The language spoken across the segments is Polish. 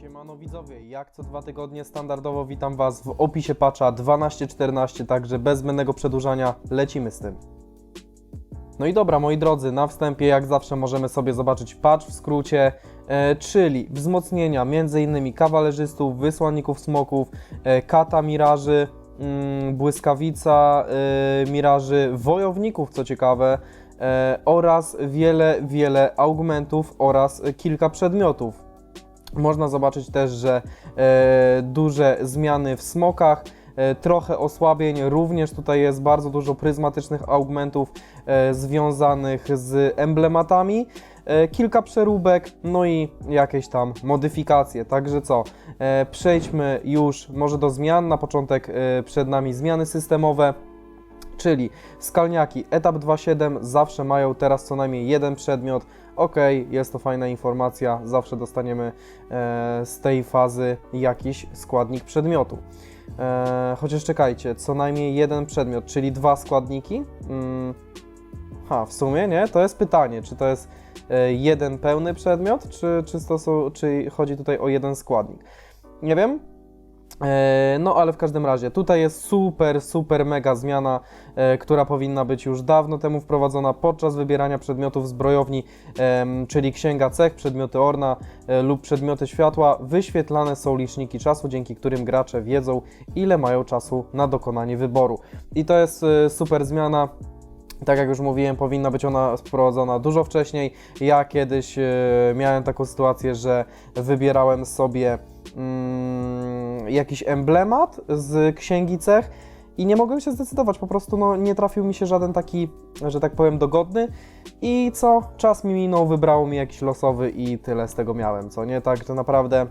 Siemano widzowie, jak co dwa tygodnie standardowo witam Was w opisie patcha 12.14, także bez zbędnego przedłużania lecimy z tym. No i dobra, moi drodzy, na wstępie jak zawsze możemy sobie zobaczyć patch w skrócie, e, czyli wzmocnienia m.in. kawalerzystów, wysłanników smoków, e, kata miraży, mm, błyskawica e, miraży, wojowników co ciekawe e, oraz wiele, wiele augmentów oraz kilka przedmiotów. Można zobaczyć też, że e, duże zmiany w smokach, e, trochę osłabień, również tutaj jest bardzo dużo pryzmatycznych augmentów e, związanych z emblematami, kilka przeróbek, no i jakieś tam modyfikacje. Także co, przejdźmy już może do zmian. Na początek przed nami zmiany systemowe. Czyli skalniaki etap 2.7 zawsze mają teraz co najmniej jeden przedmiot. Ok, jest to fajna informacja, zawsze dostaniemy e, z tej fazy jakiś składnik przedmiotu. E, chociaż czekajcie, co najmniej jeden przedmiot, czyli dwa składniki. Mm, ha, w sumie nie, to jest pytanie, czy to jest e, jeden pełny przedmiot, czy, czy, to są, czy chodzi tutaj o jeden składnik. Nie wiem, No, ale w każdym razie, tutaj jest super, super mega zmiana, e, która powinna być już dawno temu wprowadzona podczas wybierania przedmiotów zbrojowni, czyli księga cech, przedmioty orna e, lub przedmioty światła. Wyświetlane są liczniki czasu, dzięki którym gracze wiedzą, ile mają czasu na dokonanie wyboru. I to jest e, super zmiana. Tak jak już mówiłem, powinna być ona wprowadzona dużo wcześniej. Ja kiedyś e, miałem taką sytuację, że wybierałem sobie mm, jakiś emblemat z księgi cech i nie mogłem się zdecydować, po prostu no, nie trafił mi się żaden taki, że tak powiem, dogodny. I co, czas mi minął, wybrało mi jakiś losowy i tyle z tego miałem, co nie, tak to naprawdę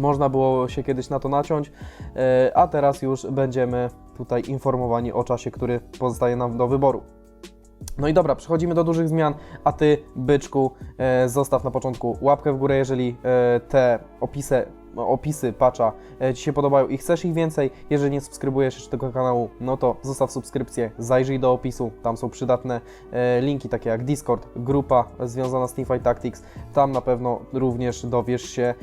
można było się kiedyś na to naciąć, e, a teraz już będziemy tutaj informowani o czasie, który pozostaje nam do wyboru. No i dobra, przechodzimy do dużych zmian, a Ty, byczku, e, zostaw na początku łapkę w górę, jeżeli e, te opisy, opisy patcha e, Ci się podobają i chcesz ich więcej. Jeżeli nie subskrybujesz jeszcze tego kanału, no to zostaw subskrypcję, zajrzyj do opisu, tam są przydatne linki takie jak Discord, grupa związana z Teamfight Tactics, tam na pewno również dowiesz się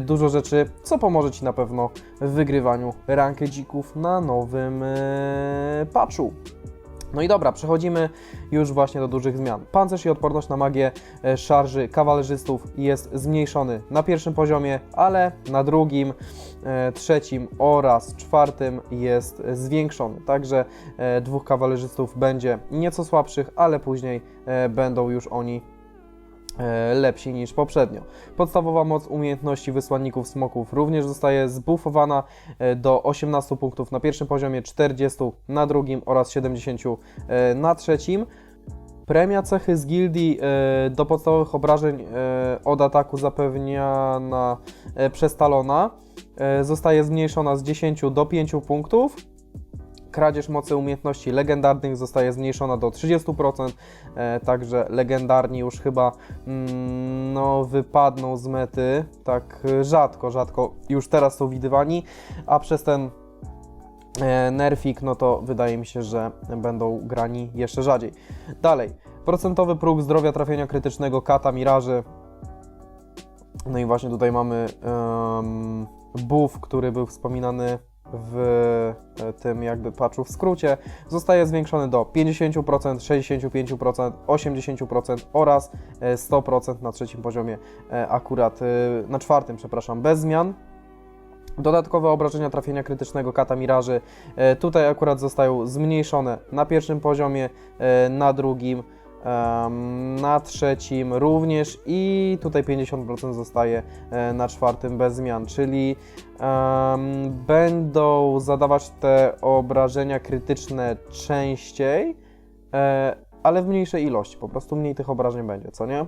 dużo rzeczy, co pomoże Ci na pewno w wygrywaniu rankę dzików na nowym patchu. No i dobra, przechodzimy już właśnie do dużych zmian. Pancerz i odporność na magię e, szarży kawalerzystów jest zmniejszony na pierwszym poziomie, ale na drugim, e, trzecim oraz czwartym jest zwiększony. Także e, dwóch kawalerzystów będzie nieco słabszych, ale później będą już oni lepsi niż poprzednio. Podstawowa moc umiejętności wysłanników smoków również zostaje zbuffowana e, do 18 punktów na pierwszym poziomie, 40 na drugim oraz 70 e, na trzecim. Premia cechy z gildii e, do podstawowych obrażeń e, od ataku zapewniana e, przez Talona e, zostaje zmniejszona z 10 do 5 punktów. Kradzież mocy umiejętności legendarnych zostaje zmniejszona do 30%, e, także legendarni już chyba mm, no, wypadną z mety tak rzadko, rzadko już teraz są widywani, a przez ten e, nerfik, no to wydaje mi się, że będą grani jeszcze rzadziej. Dalej, procentowy próg zdrowia trafienia krytycznego kata miraży. No i właśnie tutaj mamy um, buff, który był wspominany w e, tym jakby patchu w skrócie, zostaje zwiększony do 50%, 65%, 80% oraz e, 100% na trzecim poziomie, e, akurat e, na czwartym, przepraszam, bez zmian. Dodatkowe obrażenia trafienia krytycznego kata miraży e, tutaj akurat zostają zmniejszone na pierwszym poziomie, e, na drugim, na trzecim również i tutaj 50% zostaje e, na czwartym bez zmian, czyli będą zadawać te obrażenia krytyczne częściej, e, ale w mniejszej ilości, po prostu mniej tych obrażeń będzie, co nie?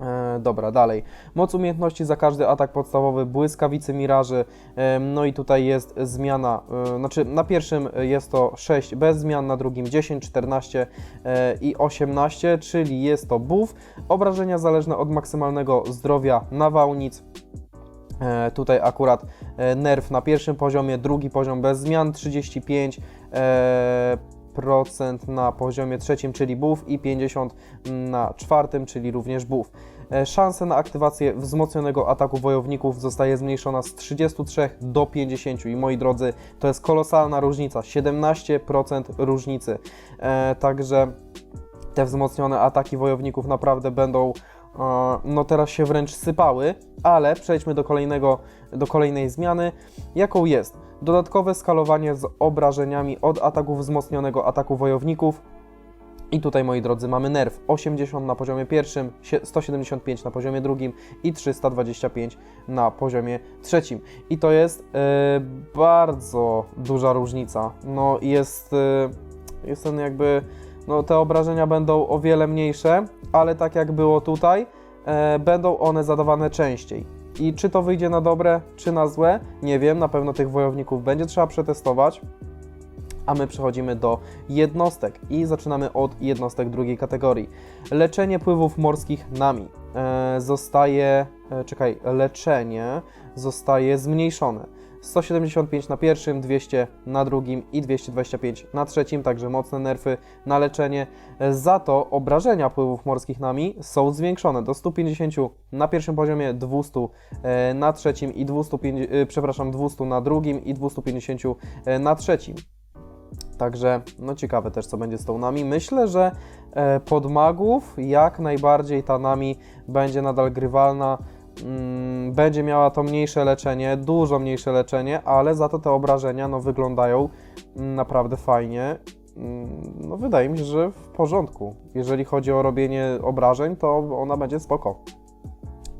E, dobra, dalej. Moc umiejętności za każdy atak podstawowy, błyskawicy miraży. E, no i tutaj jest zmiana, e, znaczy na pierwszym jest to 6 bez zmian, na drugim 10, 14 e, i 18, czyli jest to buff. Obrażenia zależne od maksymalnego zdrowia nawałnic. E, tutaj akurat e, nerw na pierwszym poziomie, drugi poziom bez zmian 35, e, procent na poziomie trzecim, czyli buff i 50 na czwartym, czyli również buff. E, Szanse na aktywację wzmocnionego ataku wojowników zostaje zmniejszona z 33 do 50 i moi drodzy, to jest kolosalna różnica, 17% różnicy. E, Także te wzmocnione ataki wojowników naprawdę będą e, no teraz się wręcz sypały, ale przejdźmy do kolejnego, do kolejnej zmiany, jaką jest dodatkowe skalowanie z obrażeniami od ataków wzmocnionego ataku wojowników. I tutaj, moi drodzy, mamy nerw 80 na poziomie pierwszym, sie- 175 na poziomie drugim i 325 na poziomie trzecim. I to jest e, bardzo duża różnica. No jest, e, jest ten jakby, no te obrażenia będą o wiele mniejsze, ale tak jak było tutaj, e, będą one zadawane częściej. I czy to wyjdzie na dobre, czy na złe, nie wiem. Na pewno tych wojowników będzie trzeba przetestować. A my przechodzimy do jednostek i zaczynamy od jednostek drugiej kategorii. Leczenie pływów morskich nami e, zostaje, e, czekaj, leczenie zostaje zmniejszone. 175 na pierwszym, 200 na drugim i 225 na trzecim, także mocne nerfy na leczenie. Za to obrażenia pływów morskich nami są zwiększone do 150 na pierwszym poziomie, 200 e, na trzecim i 250, e, przepraszam, 200 na drugim i 250 e, na trzecim. Także, no ciekawe też, co będzie z tą nami. Myślę, że pod magów jak najbardziej ta nami będzie nadal grywalna. Mm, będzie miała to mniejsze leczenie, dużo mniejsze leczenie, ale za to te obrażenia no, wyglądają mm, naprawdę fajnie. Mm, No, wydaje mi się, że w porządku. Jeżeli chodzi o robienie obrażeń, to ona będzie spoko.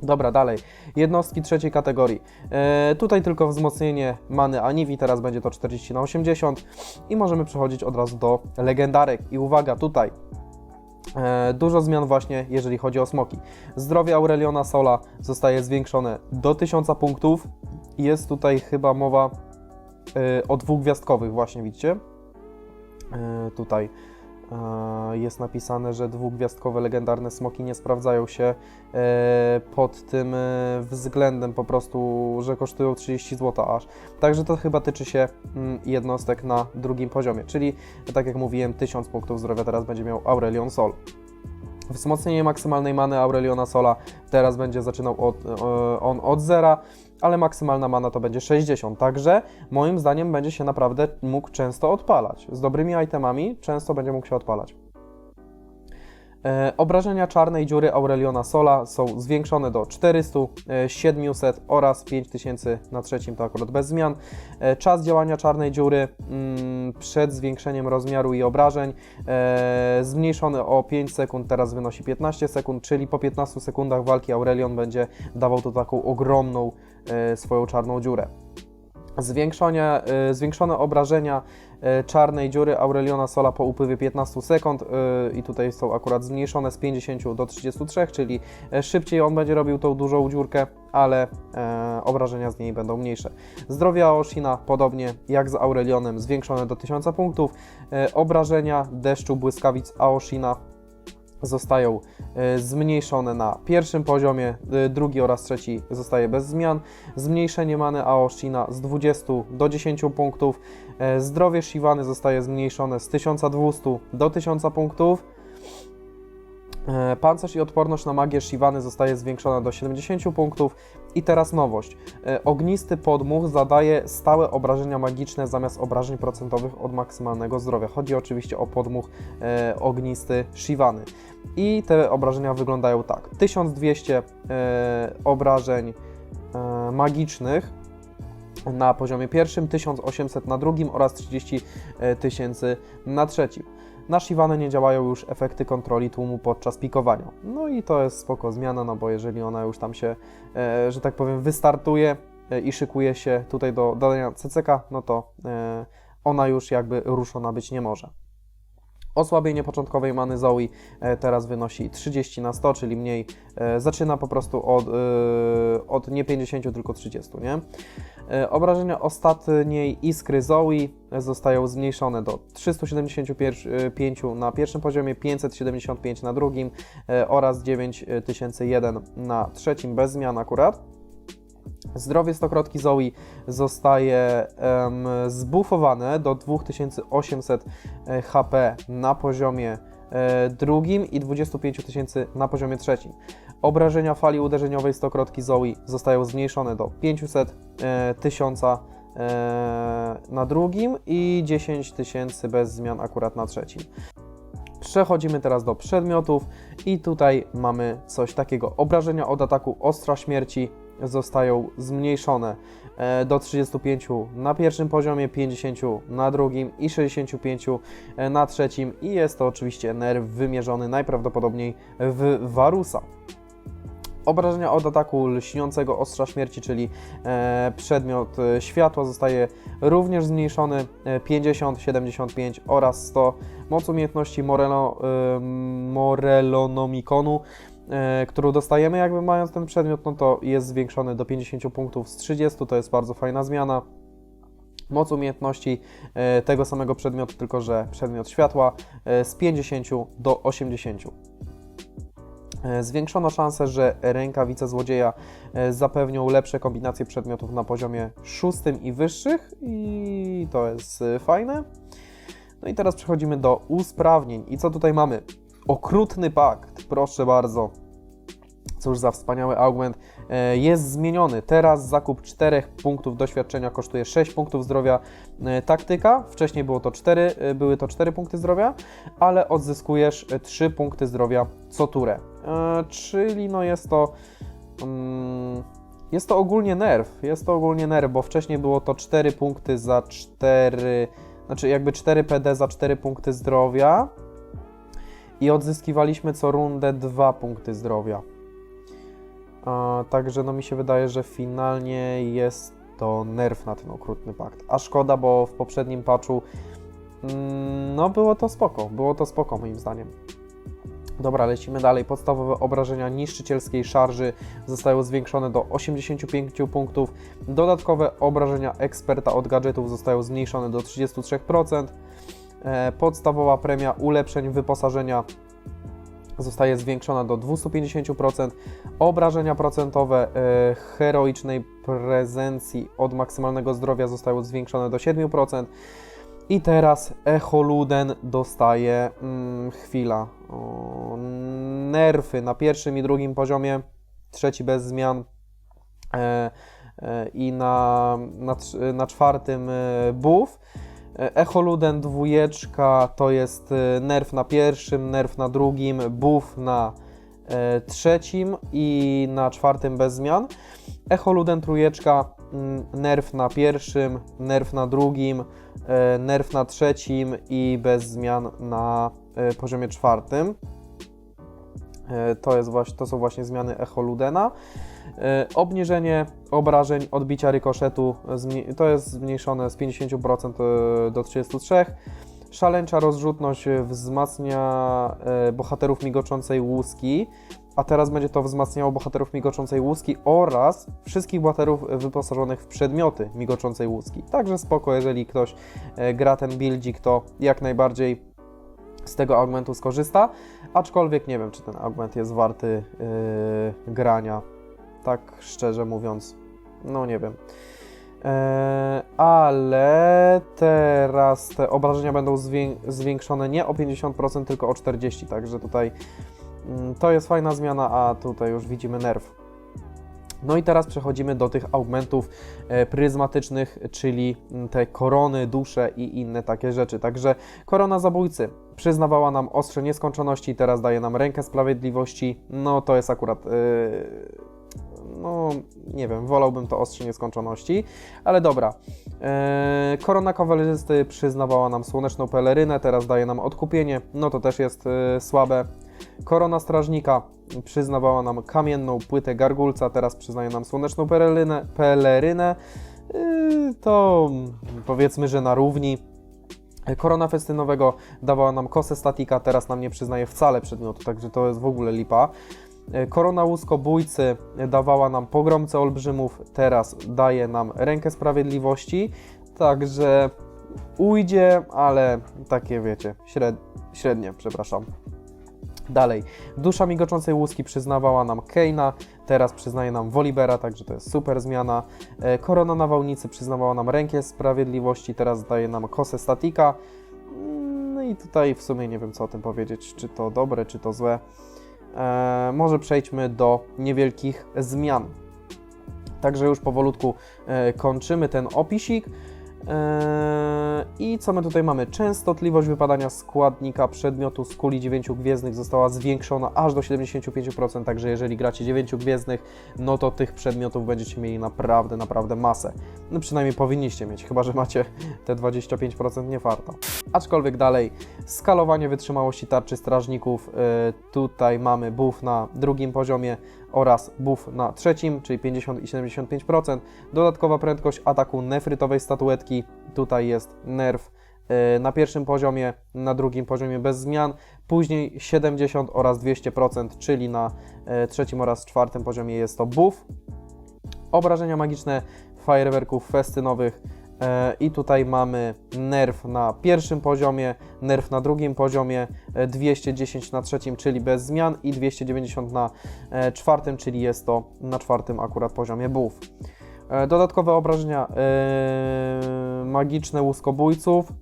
Dobra, dalej. Jednostki trzeciej kategorii. E, tutaj tylko wzmocnienie many Aniwi, teraz będzie to 40 na 80 i możemy przechodzić od razu do legendarek. I uwaga, tutaj dużo zmian właśnie, jeżeli chodzi o smoki. Zdrowie Aureliona Sola zostaje zwiększone do 1000 punktów. Jest tutaj chyba mowa e, o dwugwiazdkowych właśnie, widzicie? E, tutaj e, jest napisane, że dwugwiazdkowe legendarne smoki nie sprawdzają się e, pod tym e, względem po prostu, że kosztują 30 zł aż. Także to chyba tyczy się mm, jednostek na drugim poziomie, czyli tak jak mówiłem 1000 punktów zdrowia teraz będzie miał Aurelion Sol. Wzmocnienie maksymalnej many Aureliona Sola teraz będzie zaczynał od, e, on od zera, ale maksymalna mana to będzie 60, także moim zdaniem będzie się naprawdę mógł często odpalać. Z dobrymi itemami często będzie mógł się odpalać. E, obrażenia czarnej dziury Aureliona Sola są zwiększone do 400, e, 700 oraz 5000 na trzecim, to akurat bez zmian. E, czas działania czarnej dziury mm, przed zwiększeniem rozmiaru i obrażeń e, zmniejszony o 5 sekund, teraz wynosi 15 sekund, czyli po 15 sekundach walki Aurelion będzie dawał tu taką ogromną e, swoją czarną dziurę. Zwiększone, e, zwiększone obrażenia e, czarnej dziury Aureliona Sola po upływie 15 sekund e, i tutaj są akurat zmniejszone z 50 do 33, czyli e, szybciej on będzie robił tą dużą dziurkę, ale e, obrażenia z niej będą mniejsze. Zdrowie Aoshina podobnie jak z Aurelionem zwiększone do 1000 punktów. E, obrażenia deszczu błyskawic Aoshina zostają e, zmniejszone na pierwszym poziomie, e, drugi oraz trzeci zostaje bez zmian. Zmniejszenie many Aoshina z 20 do 10 punktów. E, Zdrowie Shivany zostaje zmniejszone z 1200 do 1000 punktów. E, Pancerz i odporność na magię Shivany zostaje zwiększona do 70 punktów. I teraz nowość. E, Ognisty podmuch zadaje stałe obrażenia magiczne zamiast obrażeń procentowych od maksymalnego zdrowia. Chodzi oczywiście o podmuch e, ognisty Shivany. I te obrażenia wyglądają tak. 1200 e, obrażeń magicznych na poziomie pierwszym, 1800 na drugim oraz 30 tysięcy na trzecim. Na Shivanę nie działają już efekty kontroli tłumu podczas pikowania. No i to jest spoko zmiana, no bo jeżeli ona już tam się, e, że tak powiem, wystartuje e, i szykuje się tutaj do dodania CCK, no to e, ona już jakby ruszona być nie może. Osłabienie początkowej many Zoe e, teraz wynosi 30 na 100, czyli mniej. E, zaczyna po prostu od, e, od nie 50, tylko 30, nie? Obrażenia ostatniej iskry Zoe zostają zmniejszone do 375 na pierwszym poziomie, 575 na drugim oraz 9001 na trzecim, bez zmian akurat. Zdrowie stokrotki Zoe zostaje em, zbufowane do 2800 e, HP na poziomie e, drugim i 25 tysięcy na poziomie trzecim. Obrażenia fali uderzeniowej stokrotki Zoe zostają zmniejszone do 500, e, 1000 e, na drugim i 10 tysięcy bez zmian akurat na trzecim. Przechodzimy teraz do przedmiotów i tutaj mamy coś takiego. Obrażenia od ataku Ostrza Śmierci zostają zmniejszone e, do 35 na pierwszym poziomie, 50 na drugim i 65 e, na trzecim i jest to oczywiście nerw wymierzony najprawdopodobniej w Warusa. Obrażenia od ataku lśniącego ostrza śmierci, czyli e, przedmiot światła zostaje również zmniejszony e, 50, 75 oraz 100. Moc umiejętności Morelo, Morelonomikonu, którą dostajemy jakby mając ten przedmiot, no to jest zwiększony do 50 punktów z 30, to jest bardzo fajna zmiana. Moc umiejętności e, tego samego przedmiotu, tylko że przedmiot światła e, z 50 do 80. E, Zwiększono szansę, że rękawice złodzieja e, zapewnią lepsze kombinacje przedmiotów na poziomie szóstym i wyższych i to jest e, fajne. No i teraz przechodzimy do usprawnień. I co tutaj mamy? Okrutny pakt, proszę bardzo. Cóż za wspaniały augment. E, Jest zmieniony. Teraz zakup 4 punktów doświadczenia kosztuje 6 punktów zdrowia e, taktyka. Wcześniej było to 4, e, były to 4 punkty zdrowia, ale odzyskujesz e, 3 punkty zdrowia co turę. Czyli no jest to. mm, Jest to ogólnie nerw. Jest to ogólnie nerw, bo wcześniej było to 4 punkty za 4. Znaczy jakby 4 PD za 4 punkty zdrowia. I odzyskiwaliśmy co rundę 2 punkty zdrowia. A, także no mi się wydaje, że finalnie jest to nerw na ten okrutny pakt. A szkoda, bo w poprzednim patchu mm, no było to spoko, było to spoko moim zdaniem. Dobra, lecimy dalej. Podstawowe obrażenia niszczycielskiej szarży zostają zwiększone do 85 punktów. Dodatkowe obrażenia eksperta od gadżetów zostają zmniejszone do 33%. E, Podstawowa premia ulepszeń wyposażenia zostaje zwiększona do 250%. Obrażenia procentowe e, heroicznej prezencji od maksymalnego zdrowia zostają zwiększone do 7%. I teraz Echoluden dostaje mm, chwila. O, nerfy na pierwszym i drugim poziomie, trzeci bez zmian. E, e, I na, na, na czwartym e, buff. E, Echoluden dwójeczka to jest e, nerf na pierwszym, nerf na drugim, buff na e, trzecim i na czwartym bez zmian. Echoluden trójeczka, mm, nerf na pierwszym, nerf na drugim, nerf na trzecim i bez zmian na poziomie czwartym. To, jest właśnie, to są właśnie zmiany Echoludena. Obniżenie obrażeń odbicia rykoszetu to jest zmniejszone z 50% e, do 33%. Szaleńcza rozrzutność wzmacnia e, bohaterów migoczącej łuski, a teraz będzie to wzmacniało bohaterów migoczącej łuski oraz wszystkich bohaterów wyposażonych w przedmioty migoczącej łuski. Także spoko, jeżeli ktoś e, gra ten buildzik, to jak najbardziej z tego augmentu skorzysta, aczkolwiek nie wiem, czy ten augment jest warty yy, grania, tak szczerze mówiąc, no nie wiem. Eee, ale teraz te obrażenia będą zwię- zwiększone nie o 50%, tylko o 40%, także tutaj mm, to jest fajna zmiana, a tutaj już widzimy nerw. No i teraz przechodzimy do tych augmentów e, pryzmatycznych, czyli mm, te korony, dusze i inne takie rzeczy. Także korona zabójcy przyznawała nam ostrze nieskończoności, teraz daje nam rękę sprawiedliwości. No to jest akurat. Yy, no, nie wiem, wolałbym to ostrze nieskończoności, ale dobra. Eee, korona kawalerzysty przyznawała nam słoneczną pelerynę, teraz daje nam odkupienie, no to też jest e, słabe. Korona strażnika przyznawała nam kamienną płytę gargulca, teraz przyznaje nam słoneczną pelerynę. pelerynę. To powiedzmy, że na równi. Korona festynowego dawała nam kosę statika, teraz nam nie przyznaje wcale przedmiotu, także to jest w ogóle lipa. E, Korona łuskobójcy dawała nam pogromcę olbrzymów, teraz daje nam rękę sprawiedliwości, także ujdzie, ale takie wiecie, śred, średnie, przepraszam. Dalej, dusza migoczącej łuski przyznawała nam Keina, teraz przyznaje nam Wolibera, także to jest super zmiana. E, Korona nawałnicy przyznawała nam rękę sprawiedliwości, teraz daje nam kosę statika. Mm, No i tutaj w sumie nie wiem co o tym powiedzieć, czy to dobre, czy to złe. E, może przejdźmy do niewielkich zmian. Także już powolutku e, kończymy ten opisik. Eee, I co my tutaj mamy? Częstotliwość wypadania składnika przedmiotu z kuli 9 gwiezdnych została zwiększona aż do 75%, także jeżeli gracie 9 gwiezdnych, no to tych przedmiotów będziecie mieli naprawdę, naprawdę masę. No przynajmniej powinniście mieć, chyba że macie te 25% nie farta. Aczkolwiek dalej, skalowanie wytrzymałości tarczy strażników. Eee, tutaj mamy buff na drugim poziomie oraz buff na trzecim, czyli 50 i 75%. Dodatkowa prędkość ataku nefrytowej statuetki. Tutaj jest nerf e, na pierwszym poziomie, na drugim poziomie bez zmian. Później 70 oraz 200%, czyli na e, trzecim oraz czwartym poziomie jest to buff. Obrażenia magiczne fajerwerków festynowych. E, I tutaj mamy nerf na pierwszym poziomie, nerf na drugim poziomie, e, 210 na trzecim, czyli bez zmian i 290 na e, czwartym, czyli jest to na czwartym akurat poziomie buff. E, Dodatkowe obrażenia e, magiczne łuskobójców.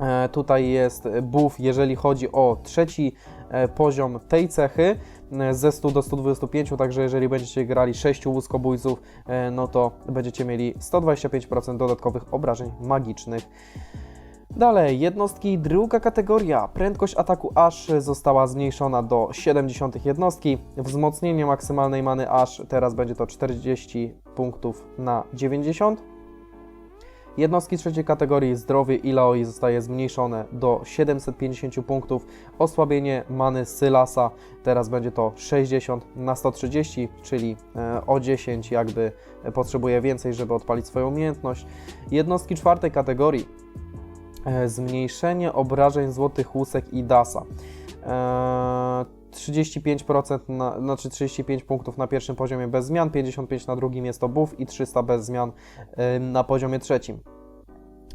E, Tutaj jest buff, jeżeli chodzi o trzeci e, poziom tej cechy e, ze 100 do 125, także jeżeli będziecie grali 6 łuskobójców, e, no to będziecie mieli 125% dodatkowych obrażeń magicznych. Dalej, jednostki, druga kategoria. Prędkość ataku aż została zmniejszona do 70 jednostki. Wzmocnienie maksymalnej many aż teraz będzie to 40 punktów na 90. Jednostki trzeciej kategorii zdrowie i Laoi zostaje zmniejszone do 750 punktów. Osłabienie many Sylasa teraz będzie to 60 na 130, czyli e, o 10 jakby potrzebuje więcej, żeby odpalić swoją umiejętność. Jednostki czwartej kategorii e, zmniejszenie obrażeń złotych łusek i dasa. E, 35%, na, znaczy 35 punktów na pierwszym poziomie bez zmian, 55 na drugim jest to buff i 300 bez zmian na poziomie trzecim.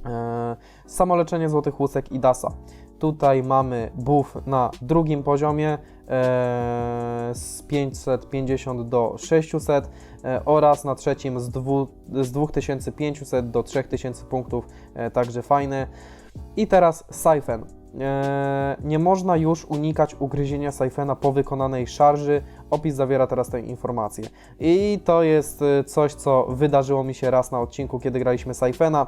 E, Samoleczenie złotych łusek i dasa. Tutaj mamy buff na drugim poziomie e, z 550 do 600 e, oraz na trzecim z, dwu, z 2500 do 3000 punktów, także fajne. I teraz Siphon. E, nie można już unikać ugryzienia Siphona po wykonanej szarży. Opis zawiera teraz tę informację. I to jest e, coś, co wydarzyło mi się raz na odcinku, kiedy graliśmy Siphona.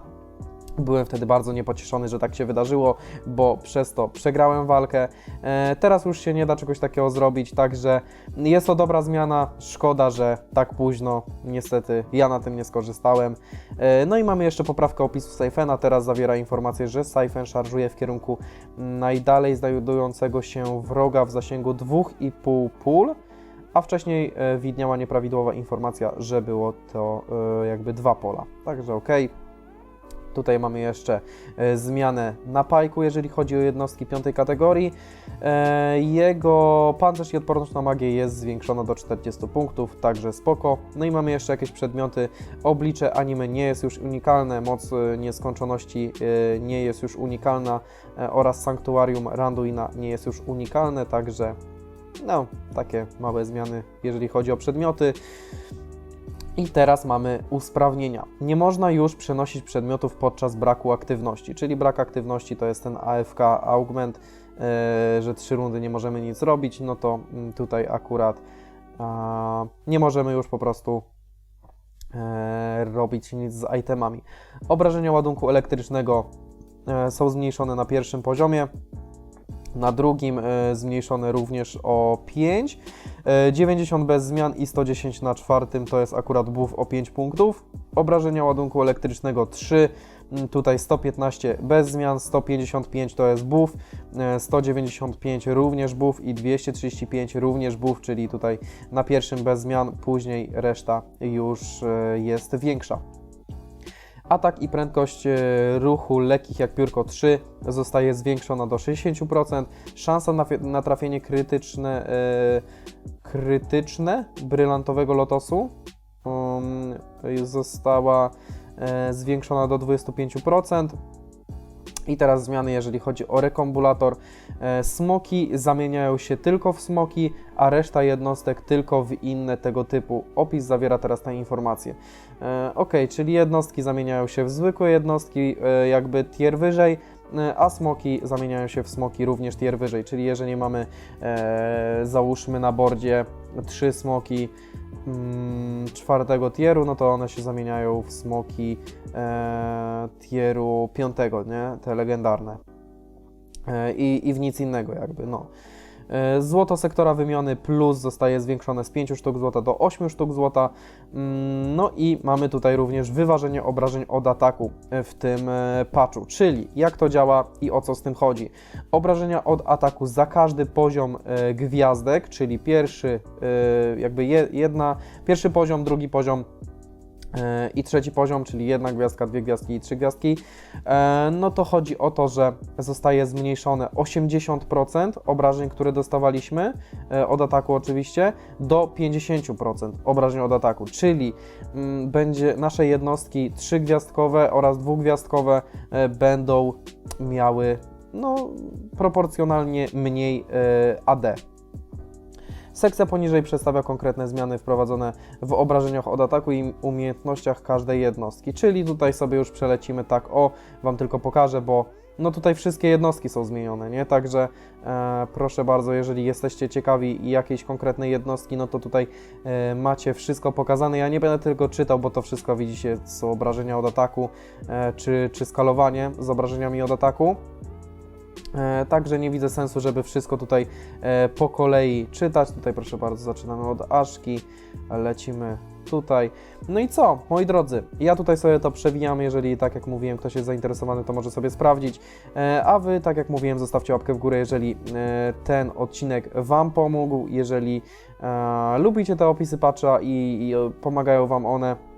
Byłem wtedy bardzo niepocieszony, że tak się wydarzyło, bo przez to przegrałem walkę. E, teraz już się nie da czegoś takiego zrobić, także jest to dobra zmiana. Szkoda, że tak późno, niestety ja na tym nie skorzystałem. E, no i mamy jeszcze poprawkę opisu Siphena. Teraz zawiera informację, że Siphon szarżuje w kierunku najdalej znajdującego się wroga w zasięgu 2,5 pól a wcześniej e, widniała nieprawidłowa informacja, że było to jakby dwa pola. Także ok. Tutaj mamy jeszcze e, zmianę na pajku, jeżeli chodzi o jednostki piątej kategorii. E, jego pancerz i odporność na magię jest zwiększona do 40 punktów, także spoko. No i mamy jeszcze jakieś przedmioty. Oblicze anime nie jest już unikalne, moc e, nieskończoności nie jest już unikalna oraz sanktuarium Randuina nie jest już unikalne, także no, takie małe zmiany, jeżeli chodzi o przedmioty. I teraz mamy usprawnienia. Nie można już przenosić przedmiotów podczas braku aktywności, czyli brak aktywności to jest ten AFK augment, e, że trzy rundy nie możemy nic robić, no to mm, tutaj akurat nie możemy już po prostu e, robić nic z itemami. Obrażenia ładunku elektrycznego e, są zmniejszone na pierwszym poziomie. Na drugim e, zmniejszone również o 5. E, 90 bez zmian i 110 na czwartym to jest akurat buff o 5 punktów. Obrażenia ładunku elektrycznego 3. Mm, Tutaj 115 bez zmian, 155 to jest buff, e, 195 również buff i 235 również buff, czyli tutaj na pierwszym bez zmian, później reszta już e, jest większa. Atak i prędkość e, ruchu lekkich jak piórko 3 zostaje zwiększona do 60%. Szansa na, na trafienie krytyczne, e, krytyczne brylantowego lotosu um, została e, zwiększona do 25%. I teraz zmiany, jeżeli chodzi o rekombulator. E, Smoki zamieniają się tylko w smoki, a reszta jednostek tylko w inne tego typu. Opis zawiera teraz te informacje. E, Ok, czyli jednostki zamieniają się w zwykłe jednostki, e, jakby tier wyżej, a smoki zamieniają się w smoki również tier wyżej, czyli jeżeli mamy załóżmy na bordzie trzy smoki czwartego tieru, no to one się zamieniają w smoki e, tieru piątego, nie? Te legendarne. E, i, i w nic innego jakby, no. E, Złoto sektora wymiany plus zostaje zwiększone z 5 sztuk złota do 8 sztuk złota. Mm, No i mamy tutaj również wyważenie obrażeń od ataku e, w tym e, patchu, czyli jak to działa i o co z tym chodzi. Obrażenia od ataku za każdy poziom gwiazdek, czyli pierwszy jakby je- jedna, pierwszy poziom, drugi poziom i trzeci poziom, czyli jedna gwiazdka, dwie gwiazdki i trzy gwiazdki, e, no to chodzi o to, że zostaje zmniejszone 80% obrażeń, które dostawaliśmy e, od ataku oczywiście, do 50% obrażeń od ataku, czyli mm, będzie nasze jednostki trzygwiazdkowe oraz dwugwiazdkowe e, będą miały no, proporcjonalnie mniej e, AD. Sekcja poniżej przedstawia konkretne zmiany wprowadzone w obrażeniach od ataku i umiejętnościach każdej jednostki. Czyli tutaj sobie już przelecimy tak, o, Wam tylko pokażę, bo no tutaj wszystkie jednostki są zmienione, nie? Także e, proszę bardzo, jeżeli jesteście ciekawi jakiejś konkretnej jednostki, no to tutaj e, macie wszystko pokazane. Ja nie będę tylko czytał, bo to wszystko widzicie, są obrażenia od ataku, e, czy, czy skalowanie z obrażeniami od ataku. E, Także nie widzę sensu, żeby wszystko tutaj e, po kolei czytać. Tutaj proszę bardzo, zaczynamy od Aszki, lecimy tutaj. No i co, moi drodzy, ja tutaj sobie to przewijam, jeżeli tak jak mówiłem, ktoś jest zainteresowany, to może sobie sprawdzić. E, A Wy, tak jak mówiłem, zostawcie łapkę w górę, jeżeli ten odcinek Wam pomógł, jeżeli lubicie te opisy patcha i, pomagają Wam one.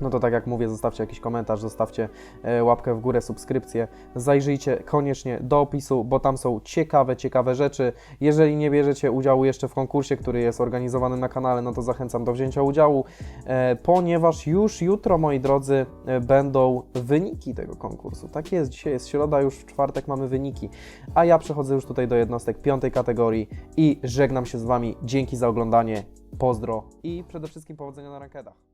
No to tak jak mówię, zostawcie jakiś komentarz, zostawcie e, łapkę w górę, subskrypcję. Zajrzyjcie koniecznie do opisu, bo tam są ciekawe, ciekawe rzeczy. Jeżeli nie bierzecie udziału jeszcze w konkursie, który jest organizowany na kanale, no to zachęcam do wzięcia udziału, e, ponieważ już jutro, moi drodzy, e, będą wyniki tego konkursu. Tak jest, dzisiaj jest środa, już w czwartek mamy wyniki. A ja przechodzę już tutaj do jednostek piątej kategorii i żegnam się z Wami. Dzięki za oglądanie, pozdro i przede wszystkim powodzenia na rankedach.